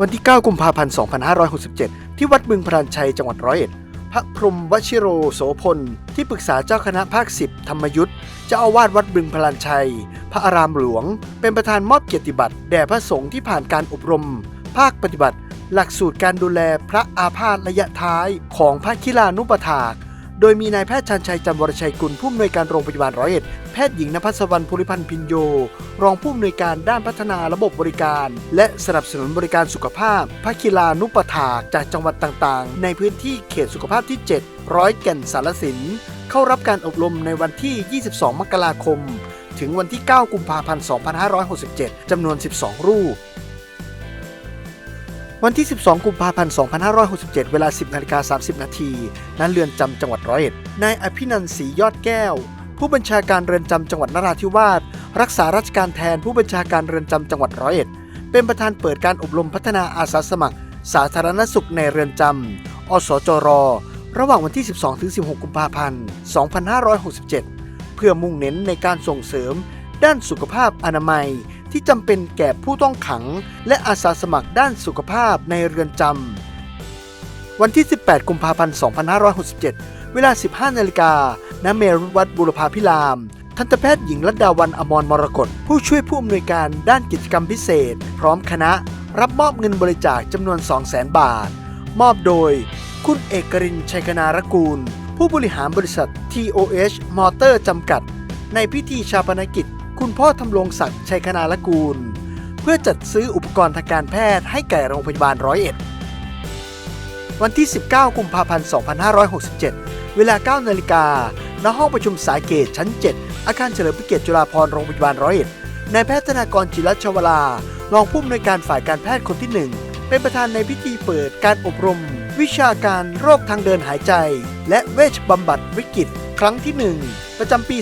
วันที่ 9 กุมภาพันธ์ 2567 ที่วัดบึงพรานชัยจังหวัดร้อยเอ็ด พระพรหมวชิโรโสพล ที่ปรึกษาเจ้าคณะภาค 10 ธรรมยุทธเจ้าอาวาสวัดบึงพรานชัย พระอารามหลวง เป็นประธานมอบเกียรติบัตรแด่พระสงฆ์ที่ผ่านการอบรม ภาคปฏิบัติ หลักสูตรการดูแลพระอาพาธระยะท้ายของพระคิลานุปถากโดยมีนายแพทย์ชันชัยจันวรชัยกุลผู้อำนวยการโรงพยาบาลร้อยเอ็ด พทย์หญิงนภัสวรรณภูริพันธ์พินโย รองผู้อำนวยการด้านพัฒนาระบบบริการ และสนับสนุนบริการสุขภาพพระคิลานุปถาจากจังหวัดต่างๆ ในพื้นที่เขตสุขภาพที่ 7 ร้อยแก่นสารสิน เข้ารับการอบรมในวันที่ 22 มกราคม ถึงวันที่ 9 กุมภาพันธ์ 2567 จำนวน 12 รูปวันที่ 12 กุมภาพันธ์ 2567 เวลา 10นาฬิกา30 นาทีณเรือนจำจังหวัดร้อยเอ็ด นายอภินันท์ศรียอดแก้ว ผู้บัญชาการเรือนจำจังหวัดนราธิวาสรักษาราชการแทนผู้บัญชาการเรือนจำจังหวัดร้อยเอ็ด เป็นประธานเปิดการอบรมพัฒนาอาสาสมัคร สาธารณสุขในเรือนจำ อสจร ระหว่างวันที่ 12-16 กุมภาพันธ์ 2567 เพื่อมุ่งเน้นในการส่งเสริม ด้านสุขภาพอนามัย ที่จำเป็นแก่ผู้ต้องขัง และอาสาสมัครด้านสุขภาพในเรือนจำ วันที่ 18 กุมภาพันธ์ 2567 เวลา 15 นาฬิกา ณ เมรุวัดบุรพาพิราม ทันตแพทย์หญิงรัตดาวันอมรมรกตผู้ช่วยผู้อำนวยการด้านกิจกรรมพิเศษ พร้อมคณะ รับมอบเงินบริจาคจำนวน 200,000 บาท มอบโดย คุณเอกรินชัยคณารกูล ผู้บริหารบริษัท TOH Motor จำกัด ในพิธีชาปนกิจ คุณพ่อทำรงศักดิ์ชัยคณารกูล เพื่อจัดซื้ออุปกรณ์ทางการแพทย์ให้แก่โรงพยาบาลร้อยเอ็ด วันที่ 19 กุมภาพันธ์ 2567 เวลา 9 นาฬิกา ณ ห้องประชุมสายเกตชั้น 7 อาคารเฉลิมพระเกียรติจุฬาภรณ์โรงพยาบาลร้อยเอ็ด นายแพทย์ธนากรจิรัชวรารองผู้อำนวยการฝ่ายการแพทย์คนที่ 1 เป็นประธานในพิธีเปิดการอบรม วิชาการโรคทางเดินหายใจ และเวชบำบัดวิกฤต ครั้งที่ 1 ประจำปี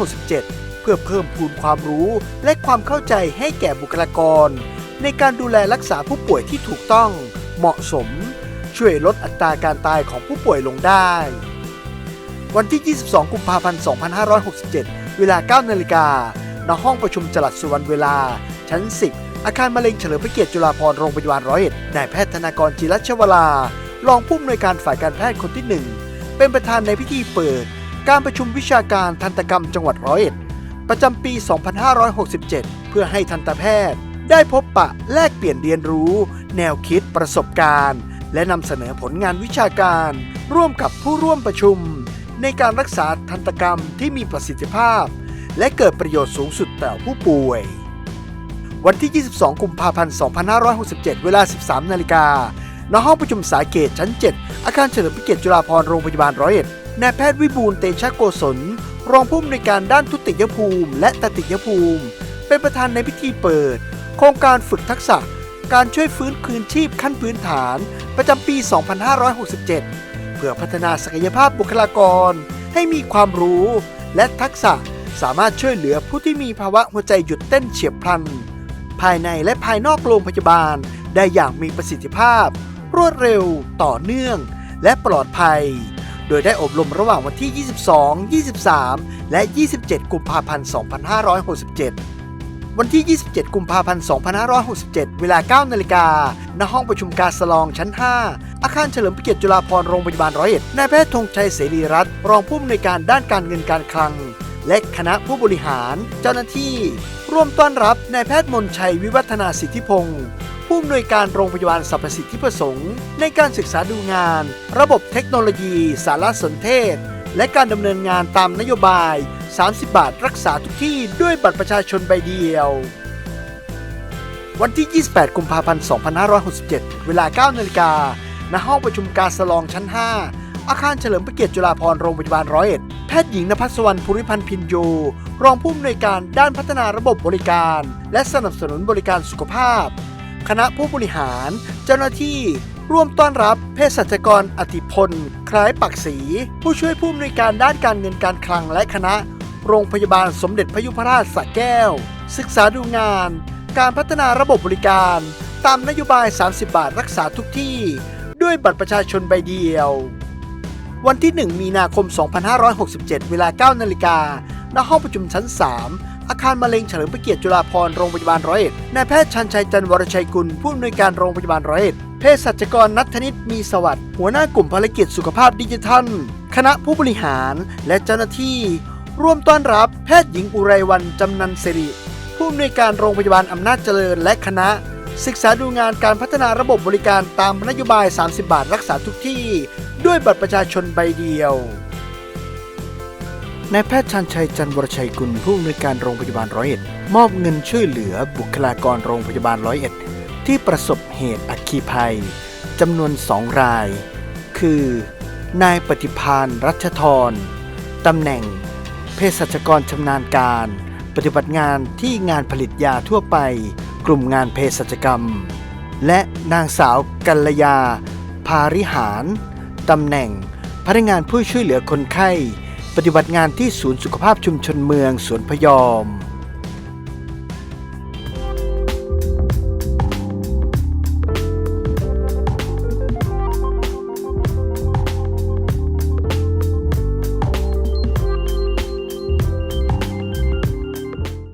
2567 เพื่อเพิ่มพูนความรู้และความเข้าใจให้แก่บุคลากร ในการดูแลรักษาผู้ป่วยที่ถูกต้อง เหมาะสม ช่วยลดอัตราการตายของผู้ป่วยลงได้ วันที่ 22 กุมภาพันธ์ 2567 เวลา 9 นาฬิกาณห้องประชุมจลัดสุวรรณเวลา ชั้น 10 อาคารมะเร็งเฉลิมพระเกียรติจุฬาภรณ์โรงพยาบาลร้อยเอ็ดนายแพทย์ธนากรจิรัชวรารองผู้อำนวยการฝ่ายการแพทย์คนที่ 1 เป็นประธานในพิธีเปิด การประชุมวิชาการทันตกรรมจังหวัดร้อยเอ็ด ประจำปี 2567 เพื่อให้ทันตแพทย์ ได้พบปะแลกเปลี่ยนเรียนรู้ แนวคิดประสบการณ์ และนำเสนอผลงานวิชาการ ร่วมกับผู้ร่วมประชุม ในการรักษาทันตกรรมที่มีประสิทธิภาพ และเกิดประโยชน์สูงสุดต่อผู้ป่วย วันที่ 22 กุมภาพันธ์ 2567 เวลา 13 นาฬิกาณห้องประชุมสายเกตชั้น 7 อาคารเฉลิมพระเกียรติจุฬาภรณ์โรงพยาบาลร้อยเอ็ดนายแพทย์วิบูลเตชะโกศล รองผู้อำนวยการด้านทุติยภูมิ และตติยภูมิ เป็นประธานในพิธีเปิด โครงการฝึกทักษะ การช่วยฟื้นคืนชีพขั้นพื้นฐานประจำปี 2567 เพื่อพัฒนาศักยภาพบุคลากร ให้มีความรู้และทักษะสามารถช่วยเหลือผู้ที่มีภาวะหัวใจหยุดเต้นเฉียบพลัน ภายในและภายนอกโรงพยาบาลได้อย่างมีประสิทธิภาพ รวดเร็ว ต่อเนื่อง และปลอดภัย โดยได้อบรมระหว่างวันที่ 22 23 และ 27 กุมภาพันธ์ 2567 วันที่ 27 กุมภาพันธ์ 2567 เวลา 9 นาฬิกา ณ ห้องประชุมกาสลองชั้น 5 อาคารเฉลิมพระเกียรติจุฬาภรณ์โรงพยาบาลร้อยเอ็ด นายแพทย์ธงชัยเสรีรัตน์รองผู้อำนวยการด้านการเงินการคลัง และคณะผู้บริหาร เจ้าหน้าที่ ร่วมต้อนรับนายแพทย์มนชัยวิวัฒนาสิทธิพงศ์ผู้อำนวยการโรงพยาบาลสรรพสิทธิประสงค์ ในการศึกษาดูงาน ระบบเทคโนโลยี สารสนเทศ และการดำเนินงานตามนโยบาย 30 บาทรักษาทุกที่ด้วยบัตรประชาชนใบเดียว วันที่ 28 กุมภาพันธ์ 2567 เวลา 9 นาฬิกาณห้องประชุมกาสลองชั้น 5 อาคารเฉลิมพระเกียรติจุฬาภรณ์โรงพยาบาลร้อยเอ็ด แพทย์หญิงนภัสวรรณภูริพันธ์พินโย รองผู้อำนวยการด้านพัฒนาระบบบริการ และสนับสนุนบริการสุขภาพ คณะผู้บริหาร เจ้าหน้าที่ร่วมต้อนรับเภสัชกรอติพล คล้ายปักศรีผู้ช่วยผู้อำนวยการด้านการเงินการคลังและคณะ โรงพยาบาลสมเด็จพยุพราชสระแก้ว ศึกษาดูงาน การพัฒนาระบบบริการ ตามนโยบาย 30 บาทรักษาทุกที่ ด้วยบัตรประชาชนใบเดียว วันที่ 1 มีนาคม 2567 เวลา 9 นาฬิกาณห้องประชุมชั้น 3อาคารมะเร็งเฉลิมพระเกียรติจุฬาภรณ์โรงพยาบาลร้อยเอ็ด นายแพทย์ชันชัยจันทร์วรชัยกุล ผู้อำนวยการโรงพยาบาลร้อยเอ็ด เภสัชกรนัทธนิตมีสวัสดิ์ หัวหน้ากลุ่มภารกิจสุขภาพดิจิทัล คณะผู้บริหารและเจ้าหน้าที่ ร่วมต้อนรับแพทย์หญิงอุไรวันจำนันสิริ ผู้อำนวยการโรงพยาบาลอำนาจเจริญและคณะ ศึกษาดูงานการพัฒนาระบบบริการตามนโยบาย 30 บาทรักษาทุกที่ ด้วยบัตรประชาชนใบเดียวนายแพทย์ชันชัยจันวรชัยกุลผู้อำนวยการโรงพยาบาลร้อยเอ็ดมอบเงินช่วยเหลือบุคลากรโรงพยาบาลร้อยเอ็ดที่ประสบเหตุอัคคีภัยจำนวนสองราย คือ นายปฏิพานรัชทรตำแหน่ง เภสัชกรชำนาญการ ปฏิบัติงานที่งานผลิตยาทั่วไป กลุ่มงานเภสัชกรรม และนางสาวกัลยา ภาริหาร ตำแหน่ง พนักงานผู้ช่วยเหลือคนไข้ ปฏิบัติงานที่ศูนย์สุขภาพชุมชนเมืองสวนพยอม